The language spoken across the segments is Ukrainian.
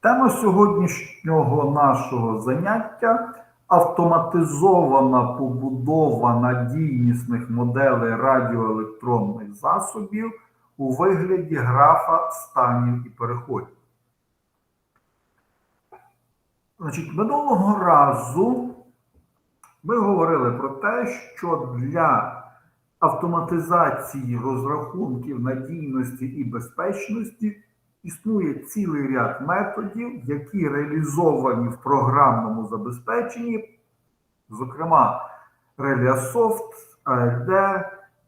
Тема сьогоднішнього нашого заняття автоматизована побудова надійнісних моделей радіоелектронних засобів у вигляді графа станів і переходів. Значить, минулого разу ми говорили про те, що для автоматизації розрахунків надійності і безпечності існує цілий ряд методів, які реалізовані в програмному забезпеченні, зокрема ReliaSoft, ALD,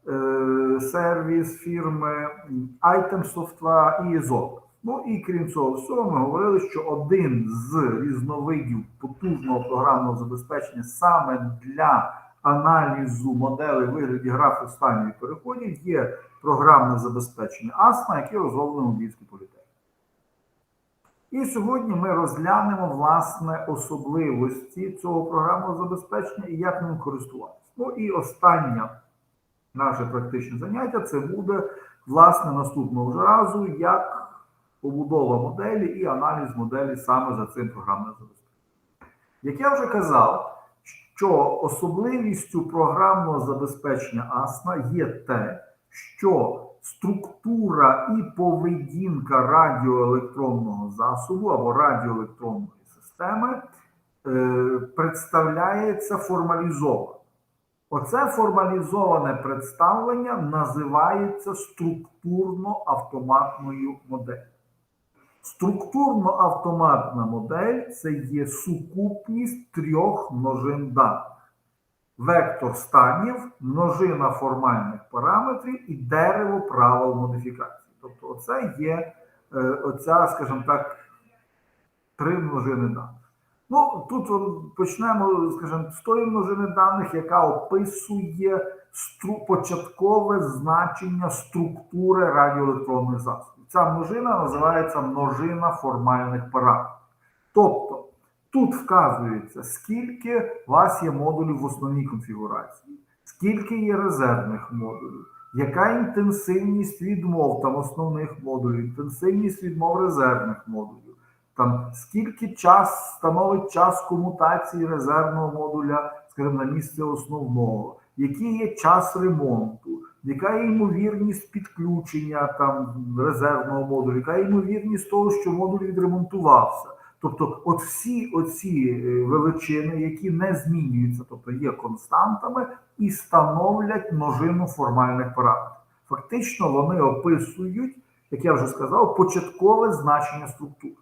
е, сервіс фірми Item Software і Ізот. Ну і крім цього всього, ми говорили, що один з різновидів потужного програмного забезпечення саме для аналізу моделей вигляді графу станів і переходів є програмне забезпечення ASMA, яке розроблено в Львівській політехніці. І сьогодні ми розглянемо власне особливості цього програмного забезпечення і як ним користуватися. Ну і останнє наше практичне заняття це буде власне наступного разу, як побудова моделі і аналіз моделі саме за цим програмним забезпеченням. Як я вже казав, що особливістю програмного забезпечення ASNA є те, що структура і поведінка радіоелектронного засобу або радіоелектронної системи е, представляється формалізовано. Оце формалізоване представлення називається структурно-автоматною моделлю. Структурно-автоматна модель це є сукупність трьох множин даних. Вектор станів, множина формальних параметрів і дерево правил модифікації. Тобто, оце є е, оця, скажімо так, три множини даних. Ну, тут почнемо, скажімо, з тої множини даних, яка описує стру, початкове значення структури радіоелектронних засобів. Ця множина називається множина формальних параметрів. Тобто, тут вказується, скільки у вас є модулів в основній конфігурації, скільки є резервних модулів, яка інтенсивність відмов там основних модулів, інтенсивність відмов резервних модулів. Там скільки час становить час комутації резервного модуля, скажімо, на місце основного, який є час ремонту, яка є ймовірність підключення там резервного модулю, яка є ймовірність того, що модуль відремонтувався. Тобто, от всі оці величини, які не змінюються, тобто є константами, і становлять множину формальних параметрів. Фактично, вони описують, як я вже сказав, початкове значення структури.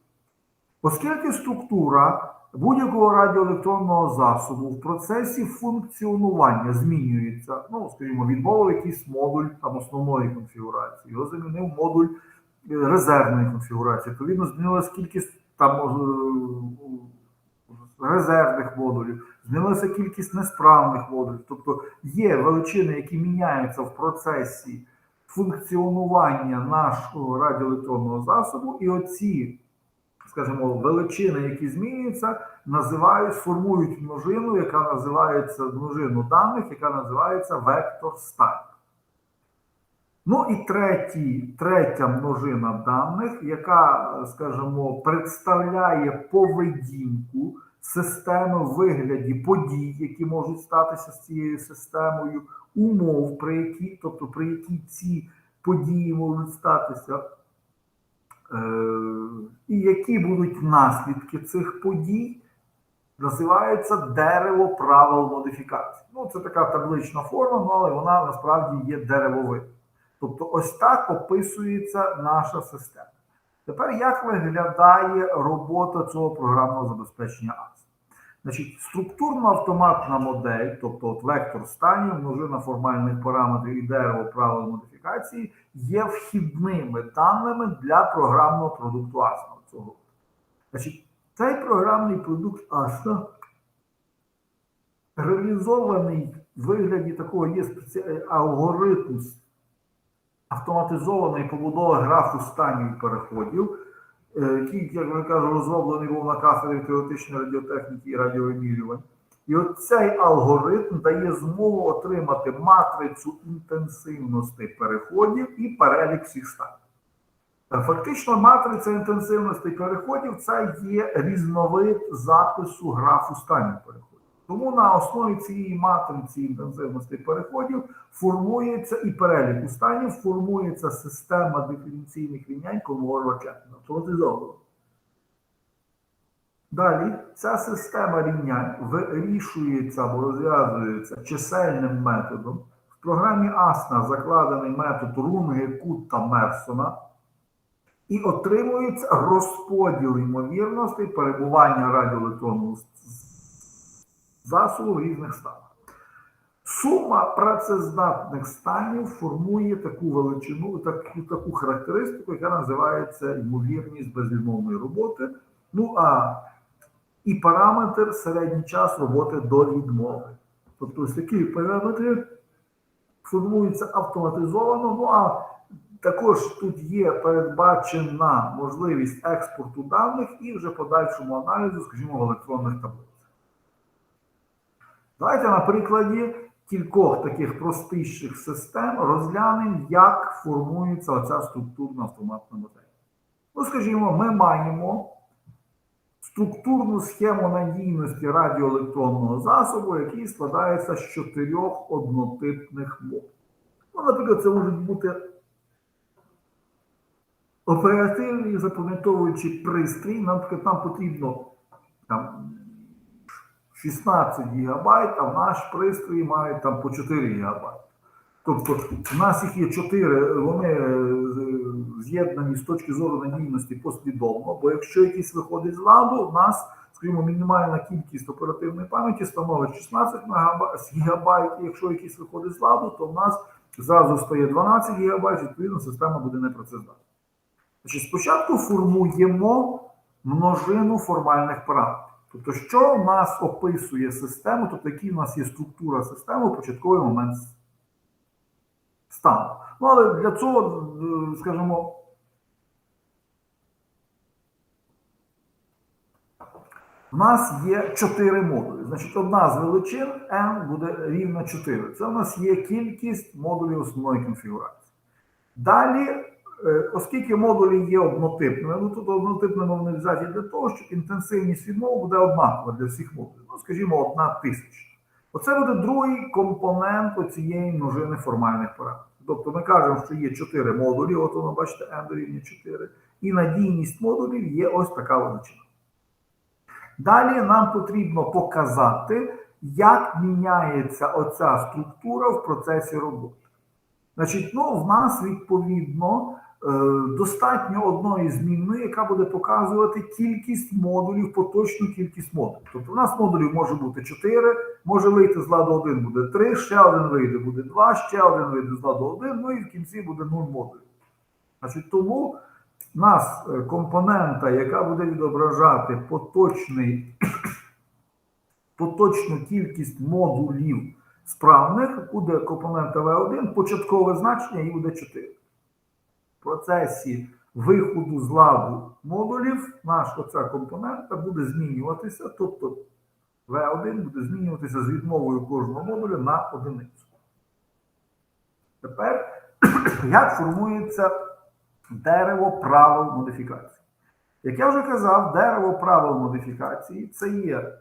Оскільки структура будь-якого радіоелектронного засобу в процесі функціонування змінюється, ну, скажімо, відмовив якийсь модуль там основної конфігурації, його замінив модуль резервної конфігурації, відповідно, змінилася кількість там резервних модулів, змінилася кількість несправних модулів. Тобто є величини, які міняються в процесі функціонування нашого радіоелектронного засобу, і оці скажімо, величини, які змінюються, називають, формують множину, яка називається множину даних, яка називається вектор станів. Ну і третій, третя множина даних, яка, скажімо, представляє поведінку системи в вигляді подій, які можуть статися з цією системою, умов, при які, тобто при які ці події можуть статися. І які будуть наслідки цих подій, називається дерево правил модифікації. Ну, це така таблична форма, але вона насправді є деревовим. Тобто, ось так описується наша система. Тепер як виглядає робота цього програмного забезпечення АС? Значить, структурно-автоматна модель, тобто от вектор станів, множина формальних параметрів і дерево правил модифікації, є вхідними даними для програмного продукту ASNA. Цього. Значить, цей програмний продукт ASNA реалізований в вигляді такого є спеці... алгоритм автоматизованої побудови графу станів і переходів який, як вони кажуть, розроблений був на кафедрі теоретичної радіотехніки і радіовимірювань. І от цей алгоритм дає змогу отримати матрицю інтенсивності переходів і перелік всіх станів. Фактично, матриця інтенсивності переходів це є різновид запису графу станів переходів. Тому на основі цієї матриці інтенсивності переходів формується і перелік станів, формується система диференційних рівнянь колового чекіна. Далі ця система рівнянь вирішується або розв'язується чисельним методом. В програмі ASNA закладений метод Рунге, Кутта, Мерсона і отримується розподіл ймовірностей перебування радіоелектронного засобу в різних станах. Сума працездатних станів формує таку величину, таку, таку характеристику, яка називається ймовірність безвідмовної роботи. Ну а і параметр середній час роботи до відмови. Тобто ось такі параметри формуються автоматизовано. Ну а також тут є передбачена можливість експорту даних і вже подальшому аналізу, скажімо, в електронних таблицях. Давайте на прикладі кількох таких простіших систем розглянемо, як формується оця структурна автоматна модель. Ну, скажімо, ми маємо структурну схему надійності радіоелектронного засобу, який складається з чотирьох однотипних мов. Ну, наприклад, це можуть бути оперативний запам'ятовуючий пристрій, наприклад, нам потрібно там, 16 ГБ, а в наш пристрій має там по 4 ГБ. Тобто, в нас їх є 4, вони е, з'єднані з точки зору надійності послідовно, бо якщо якийсь виходить з ладу, у нас, скажімо, мінімальна кількість оперативної пам'яті становить 16 ГБ, і якщо якийсь виходить з ладу, то в нас зразу стає 12 ГБ, відповідно, система буде непрацездатна. Значить, Спочатку формуємо множину формальних параметрів. Тобто, що в нас описує систему, тобто який у нас є структура системи у початковий момент стану. Ну, але для цього, е, скажімо, в нас є 4 модулі. Значить, одна з величин n буде рівна 4. Це у нас є кількість модулів основної конфігурації. Далі, оскільки модулі є однотипними, ну тут вони взяті для того, щоб інтенсивність відмови буде однакова для всіх модулів. Ну, скажімо, одна тисяча. Оце буде другий компонент цієї множини формальних параметрів. Тобто ми кажемо, що є 4 модулі, от воно, бачите, n дорівнює 4, і надійність модулів є ось така величина. Далі нам потрібно показати, як міняється оця структура в процесі роботи. Значить, ну, в нас відповідно достатньо одної змінної, яка буде показувати кількість модулів, поточну кількість модулів. Тобто, у нас модулів може бути 4, може вийти з ладу 1 буде 3, ще один вийде буде 2, ще один вийде з ладу 1, ну і в кінці буде 0 модулів. Значить, тому у нас компонента, яка буде відображати поточний, поточну кількість модулів справних, буде компонента V1, початкове значення і буде 4 процесі виходу з ладу модулів наш оця компонента буде змінюватися, тобто V1 буде змінюватися з відмовою кожного модуля на одиницю. Тепер, як формується дерево правил модифікації? Як я вже казав, дерево правил модифікації це є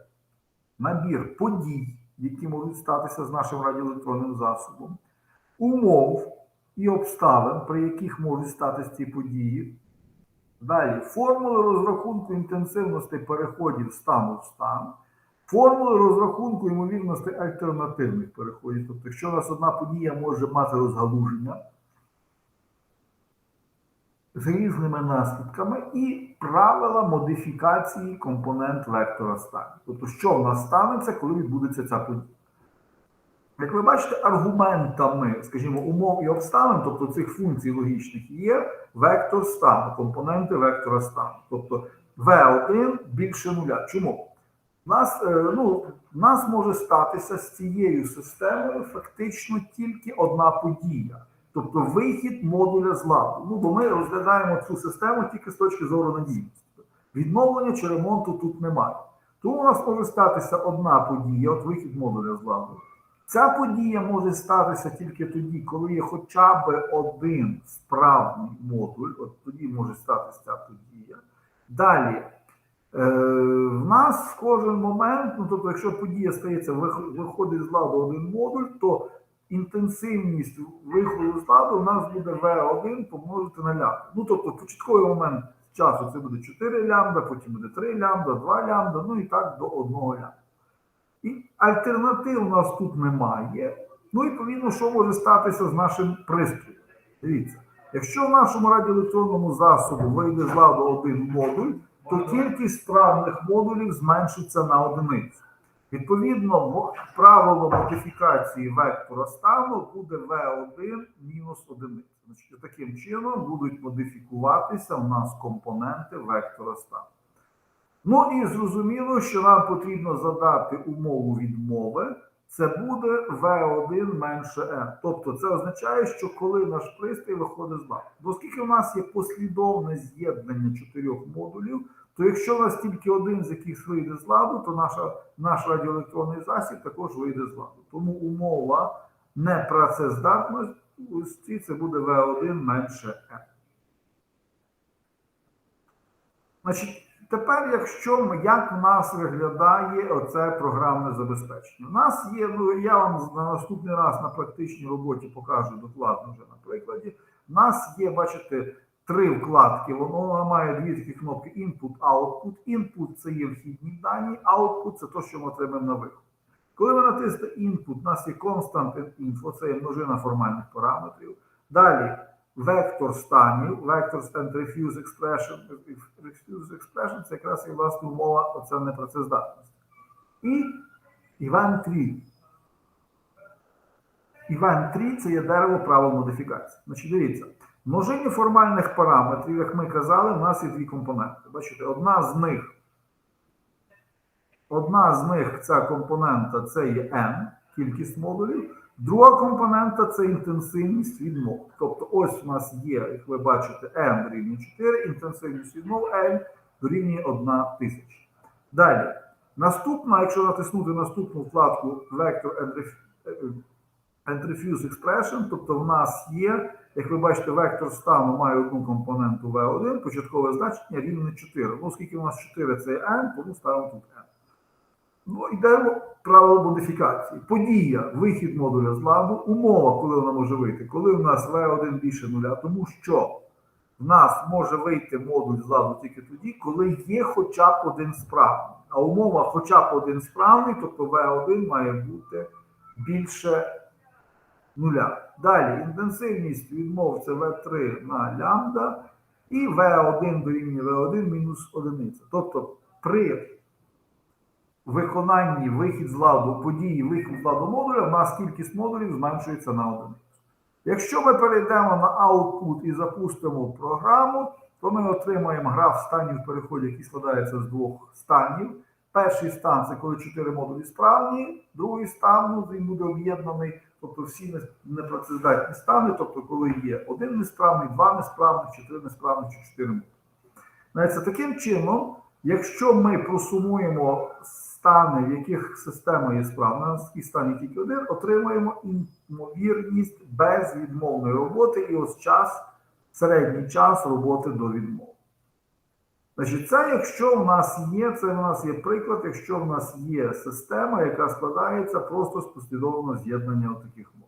набір подій, які можуть статися з нашим радіоелектронним засобом, умов і обставин, при яких можуть статися ці події. Далі формули розрахунку інтенсивності переходів стану в стан, формули розрахунку ймовірності альтернативних переходів. Тобто, якщо у нас одна подія може мати розгалуження з різними наслідками, і правила модифікації компонент вектора стану. Тобто, що в нас станеться, коли відбудеться ця подія. Як ви бачите, аргументами, скажімо, умов і обставин, тобто цих функцій логічних, є вектор стану, компоненти вектора стану. Тобто V1 більше нуля. Чому? У нас, ну, нас може статися з цією системою фактично тільки одна подія. Тобто вихід модуля з ладу. Ну, бо ми розглядаємо цю систему тільки з точки зору надійності. Відновлення чи ремонту тут немає. Тому у нас може статися одна подія, от вихід модуля з ладу. Ця подія може статися тільки тоді, коли є хоча б один справний модуль, от тоді може статися ця подія. Далі, е, в нас в кожен момент, ну тобто, якщо подія стається, виходить з ладу один модуль, то інтенсивність виходу з ладу у нас буде V1 помножити на лямбда. Ну тобто, в початковий момент часу це буде 4 лямбда, потім буде 3 лямбда, 2 лямбда, ну і так до 1 лямбда. І альтернатив у нас тут немає. Ну і відповідно, що може статися з нашим пристроєм. Дивіться, якщо в нашому радіоелектронному засобі вийде з ладу один модуль, то кількість справних модулів зменшиться на одиницю. Відповідно, правило модифікації вектора стану буде V1 мінус одиниця. Таким чином будуть модифікуватися у нас компоненти вектора стану. Ну і зрозуміло, що нам потрібно задати умову відмови. Це буде V1 менше n. Тобто це означає, що коли наш пристрій виходить з ладу. Оскільки у нас є послідовне з'єднання чотирьох модулів, то якщо у нас тільки один з яких вийде з ладу, то наша, наш радіоелектронний засіб також вийде з ладу. Тому умова непрацездатності це буде V1 менше n. Значить, тепер, якщо як в нас виглядає оце програмне забезпечення? У нас є, ну я вам на наступний раз на практичній роботі покажу докладно вже на прикладі. У нас є, бачите, три вкладки. Воно має дві такі кнопки Input, Output. Input це є вхідні дані, Output це те, що ми отримаємо на виход. Коли ви натиснете Input, у нас є Constant Info, це є множина формальних параметрів. Далі вектор станів, вектор stand refuse expression, refuse expression це якраз і власне умова оця непрацездатності. І event tree. Event tree це є дерево правил модифікації. Значить, дивіться, в множині формальних параметрів, як ми казали, у нас є дві компоненти. Бачите, одна з них, одна з них, ця компонента, це є n, кількість модулів. Друга компонента це інтенсивність відмов. Тобто ось у нас є, як ви бачите, m дорівнює 4, інтенсивність відмов L дорівнює 1 тисяча. Далі. Наступна, якщо натиснути наступну вкладку Vector and Ref- and Refuse Expression, тобто в нас є, як ви бачите, вектор стану має одну компоненту V1, початкове значення рівне 4. Ну, оскільки у нас 4 це n, тому ставимо тут n. Ну, йдемо правило модифікації. Подія, вихід модуля з ладу, умова, коли вона може вийти, коли у нас V1 більше нуля, тому що в нас може вийти модуль з ладу тільки тоді, коли є хоча б один справний. А умова хоча б один справний, тобто V1 має бути більше нуля. Далі інтенсивність відмов це V3 на лямбда і V1 дорівнює V1 мінус одиниця. Тобто при виконанні вихід з ладу події вихід з ладу модуля, в нас кількість модулів зменшується на одиницю. Якщо ми перейдемо на output і запустимо програму, то ми отримаємо граф станів переходу, який складається з двох станів. Перший стан це коли чотири модулі справні, другий стан ну, він буде об'єднаний, тобто всі непрацездатні стани, тобто коли є один несправний, два несправних, чотири несправних чи чотири модулі. Навіть таким чином, якщо ми просумуємо стани, в яких система є справна, і стан є тільки один, отримаємо ймовірність безвідмовної роботи і ось час, середній час роботи до відмови. Значить, це якщо в нас є, це в нас є приклад, якщо в нас є система, яка складається просто з послідовного з'єднання таких модулів.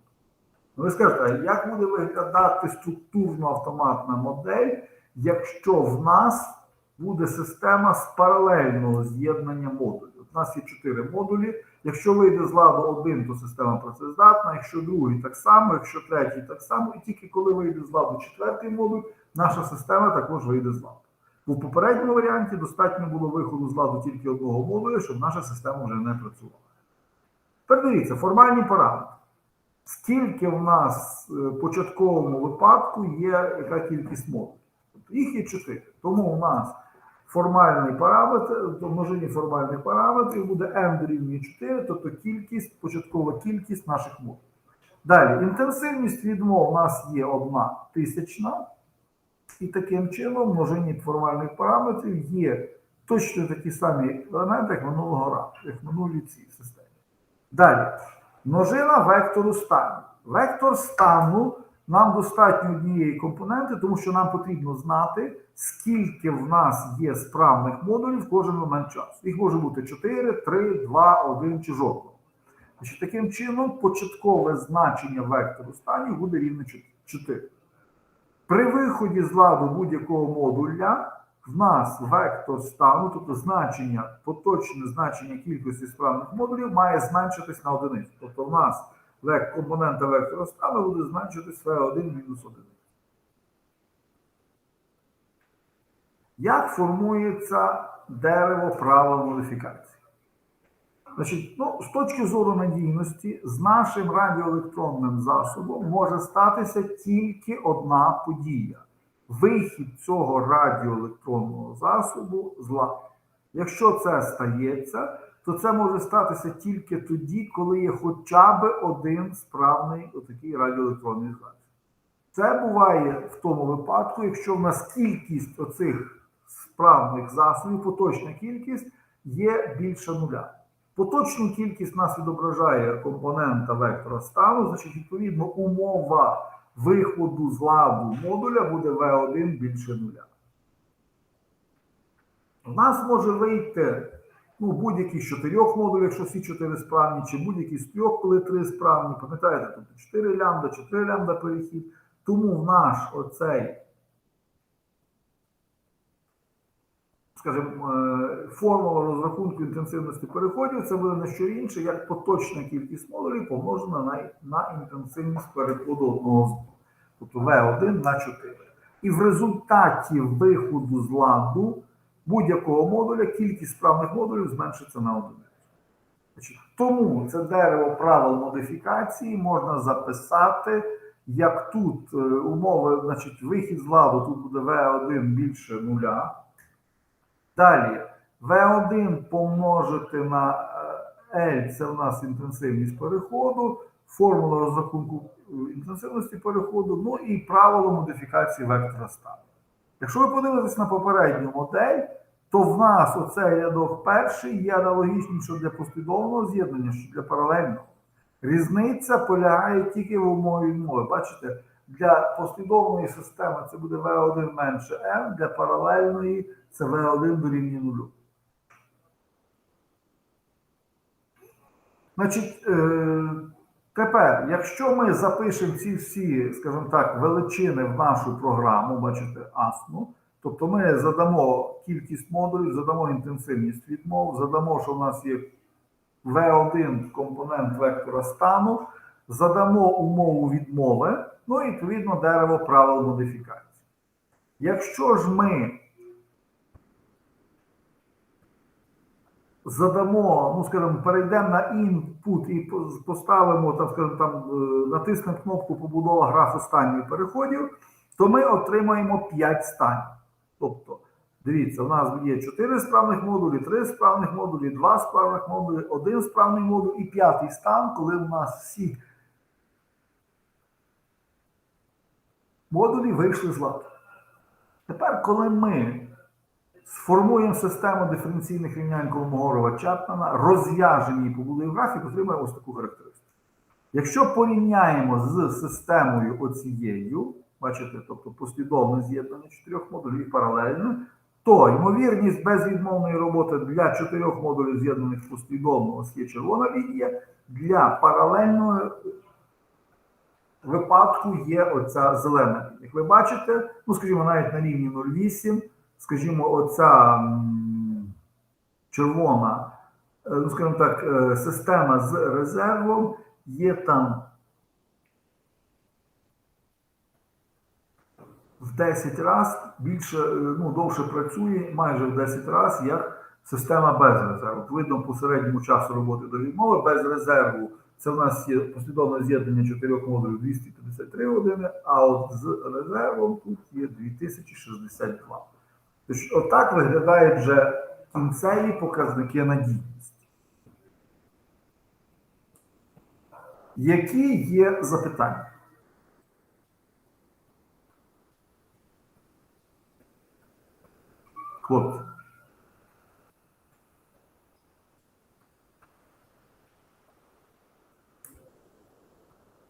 Ну, ви скажете, а як буде виглядати структурно автоматна модель, якщо в нас буде система з паралельного з'єднання модулів? У нас є чотири модулі. Якщо вийде з ладу один, то система працездатна, якщо другий так само, якщо третій так само, і тільки коли вийде з ладу четвертий модуль, наша система також вийде з ладу. В попередньому варіанті достатньо було виходу з ладу тільки одного модуля, щоб наша система вже не працювала. Тепер дивіться, формальні параметри. Скільки в нас е, в початковому випадку є яка кількість модулів? Тобто їх є 4. Тому у нас формальний параметр, то множині формальних параметрів буде m дорівнює 4, тобто кількість, початкова кількість наших модулів. Далі, інтенсивність відмов у нас є одна тисячна, і таким чином в множині формальних параметрів є точно такі самі елементи, як минулого разу, як в минулій цій системі. Далі. Множина вектору стану. Вектор стану нам достатньо однієї компоненти, тому що нам потрібно знати, скільки в нас є справних модулів в кожен момент часу. Їх може бути 4, 3, 2, 1 чи жодного. Значить, таким чином, початкове значення вектору станів буде рівне 4. При виході з ладу будь-якого модуля в нас вектор стану, тобто значення, поточне значення кількості справних модулів має зменшитись на одиницю. Тобто в нас век- компонента вектора стану буде зменшитись V1 мінус 1. Як формується дерево правил модифікації? Значить, ну, з точки зору надійності, з нашим радіоелектронним засобом може статися тільки одна подія: вихід цього радіоелектронного засобу з ладу. Якщо це стається, то це може статися тільки тоді, коли є хоча б один справний отакий радіоелектронний засіб. Це буває в тому випадку, якщо в нас кількість оцих справних засобів, поточна кількість є більше нуля. Поточну кількість нас відображає компонента вектора стану, значить, відповідно, умова виходу з ладу модуля буде V1 більше нуля. У нас може вийти ну, будь-який з чотирьох модулів, якщо всі чотири справні, чи будь-який з трьох, коли три справні. Пам'ятаєте, тобто 4 лямбда, 4 лямбда перехід. Тому наш оцей, скажімо, е, формула розрахунку інтенсивності переходів це буде не що інше, як поточна кількість модулів помножена на, на інтенсивність переходу одного з. Тобто V1 на 4. І в результаті виходу з ладу будь-якого модуля кількість справних модулів зменшиться на одиницю. Тому це дерево правил модифікації можна записати, як тут е, умови, значить, вихід з ладу тут буде V1 більше нуля. Далі V1 помножити на е, L, це у нас інтенсивність переходу, формула розрахунку е, інтенсивності переходу, ну і правило модифікації вектора стану. Якщо ви подивитесь на попередню модель, то в нас оцей рядок перший є аналогічним що для послідовного з'єднання, що для паралельного. Різниця полягає тільки в умові відмови. Бачите, для послідовної системи це буде V1 менше M, для паралельної це V1 дорівнює нулю. Значить, е, тепер, якщо ми запишемо ці всі, скажімо так, величини в нашу програму, бачите, ASMU, тобто ми задамо кількість модулів, задамо інтенсивність відмов, задамо, що в нас є V1 компонент вектора стану, задамо умову відмови, ну і відповідно дерево правил модифікації. Якщо ж ми задамо, ну скажімо, перейдемо на input і поставимо там, скажімо, там е, натиснемо кнопку побудова графу станів переходів, то ми отримаємо 5 станів. Тобто, дивіться, у нас є 4 справних модулі, 3 справних модулі, 2 справних модулі, 1 справний модуль і п'ятий стан, коли у нас всі модулі вийшли з ладу. Тепер, коли ми сформуємо систему диференційних рівнянь Колмогорова Чапмана, розв'яжені по графік, отримаємо ось таку характеристику. Якщо порівняємо з системою оцією, бачите, тобто послідовне з'єднання чотирьох модулів і паралельно, то ймовірність безвідмовної роботи для чотирьох модулів з'єднаних послідовно, ось є червона лінія, для паралельного випадку є оця зелена. Як ви бачите, ну, скажімо, навіть на рівні 0,8 скажімо, оця червона, е, ну, скажімо так, е, система з резервом є там в 10 разів більше, е, ну, довше працює, майже в 10 разів, як система без резерву. Видно по середньому часу роботи до відмови без резерву. Це в нас є послідовне з'єднання чотирьох модулів 253 години, а от з резервом тут є 2062. Тож, отак виглядають вже кінцеві показники надійності. Які є запитання? Хлопці.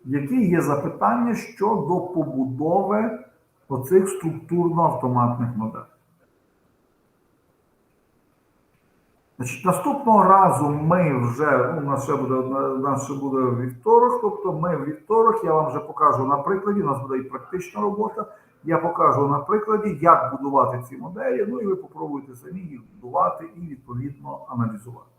Які є запитання щодо побудови оцих структурно-автоматних моделей? Значить, наступного разу ми вже, у нас ще буде у нас ще буде вівторок, тобто ми в вівторок, я вам вже покажу на прикладі, у нас буде і практична робота. Я покажу на прикладі, як будувати ці моделі, ну і ви попробуйте самі їх будувати і відповідно аналізувати.